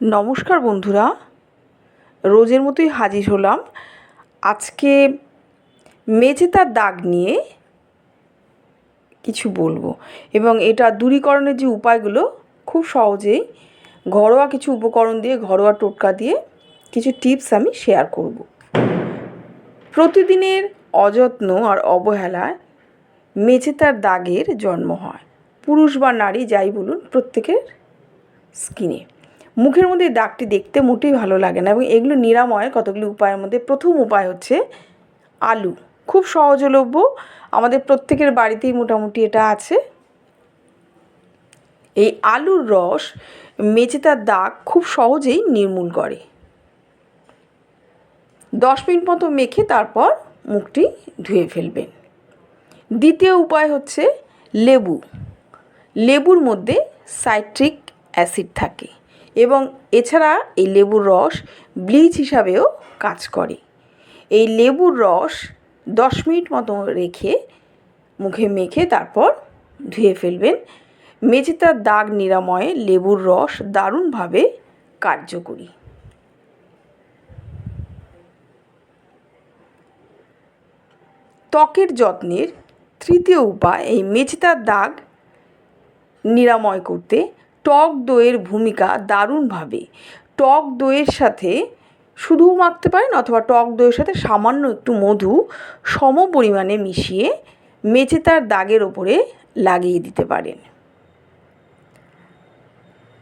নমস্কার বন্ধুরা। রোজের মতোই হাজির হলাম। আজকে মেঝে তার দাগ নিয়ে কিছু বলব এবং এটা দূরীকরণের যে উপায়গুলো, খুব সহজেই ঘরোয়া কিছু উপকরণ দিয়ে, ঘরোয়া টোটকা দিয়ে কিছু টিপস আমি শেয়ার করব। প্রতিদিনের অযত্ন আর অবহেলায় মেঝে তার দাগের জন্ম হয়। পুরুষ বা নারী যাই বলুন, প্রত্যেকের স্কিনে। মুখের মধ্যে দাগটি দেখতে মোটেই ভালো লাগে না এবং এগুলো নিরাময়ের কতগুলি উপায়ের মধ্যে প্রথম উপায় হচ্ছে আলু। খুব সহজলভ্য, আমাদের প্রত্যেকের বাড়িতেই মোটামুটি এটা আছে। এই আলুর রস মেঝেতার দাগ খুব সহজেই নির্মূল করে। দশ মিনিট মতো মেখে তারপর মুখটি ধুয়ে ফেলবেন। দ্বিতীয় উপায় হচ্ছে লেবু। লেবুর মধ্যে সাইট্রিক অ্যাসিড থাকে। এবং এছাড়া এই লেবুর রস ব্লিচ হিসাবেও কাজ করে। এই লেবুর রস দশ মিনিট মতো রেখে মুখে মেখে তারপর ধুয়ে ফেলবেন। মেঝেতার দাগ নিরাময়ে লেবুর রস দারুণভাবে কার্যকরী। ত্বকের যত্নের তৃতীয় উপায়, এই মেঝেতার দাগ নিরাময় করতে টক দইয়ের ভূমিকা দারুণভাবে। টক দইয়ের সাথে শুধুও মাখতে পারেন অথবা টক দইয়ের সাথে সামান্য একটু মধু সম পরিমাণে মিশিয়ে মেঝেতার দাগের ওপরে লাগিয়ে দিতে পারেন।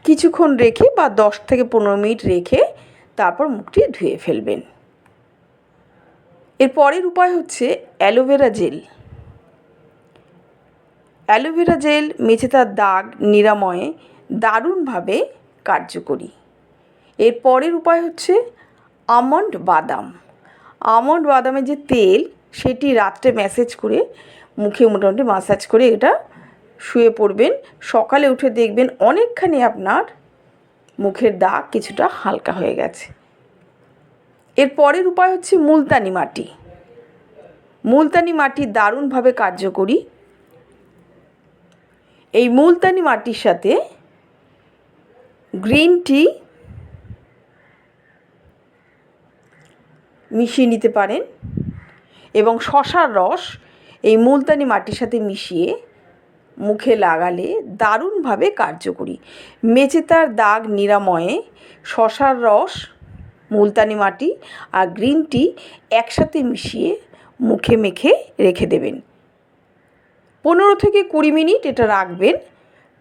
কিছুক্ষণ রেখে বা দশ থেকে পনেরো মিনিট রেখে তারপর মুখটি ধুয়ে ফেলবেন। এর পরের উপায় হচ্ছে aloe vera gel. Aloe vera gel মেঝেতার দাগ, নিরাময়ে দারুণভাবে কার্যকরী। এর পরের উপায় হচ্ছে আমন্ড বাদাম। আমন্ড বাদামের যে তেল, সেটি রাত্রে ম্যাসেজ করে মুখে মোটামুটি মাসাজ করে এটা শুয়ে পড়বেন। সকালে উঠে দেখবেন অনেকখানি আপনার মুখের দাগ কিছুটা হালকা হয়ে গেছে। এর পরের উপায় হচ্ছে মুলতানি মাটি। মুলতানি মাটি দারুণভাবে কার্যকরী। এই মুলতানি মাটির সাথে গ্রিন টি মিশিয়ে নিতে পারেন এবং শশার রস এই মুলতানি মাটির সাথে মিশিয়ে মুখে লাগালে দারুণভাবে কার্যকরী। মেচেতার দাগ নিরাময়ে শশার রস, মুলতানি মাটি আর গ্রিন টি একসাথে মিশিয়ে মুখে মেখে রেখে দেবেন। পনেরো থেকে কুড়ি মিনিট এটা রাখবেন,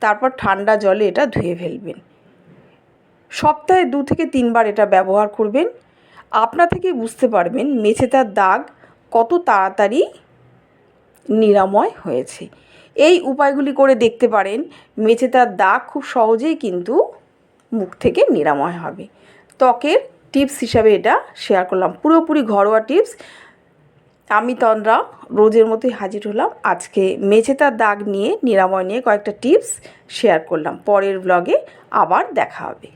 তারপর ঠান্ডা জলে এটা ধুয়ে ফেলবেন। সপ্তাহে দু থেকে তিনবার এটা ব্যবহার করবেন। আপনা থেকে বুঝতে পারবেন মেঝেতার দাগ কত তাড়াতাড়ি নিরাময় হয়েছে। এই উপায়গুলি করে দেখতে পারেন, মেঝেতার দাগ খুব সহজেই কিন্তু মুখ থেকে নিরাময় হবে। ত্বকের টিপস হিসাবে এটা শেয়ার করলাম। পুরোপুরি ঘরোয়া টিপস। আমি তন্দ্রা, রোজের মতোই হাজির হলাম। আজকে মেঝেতার দাগ নিয়ে, নিরাময় নিয়ে কয়েকটা টিপস শেয়ার করলাম। পরের ব্লগে আবার দেখা হবে।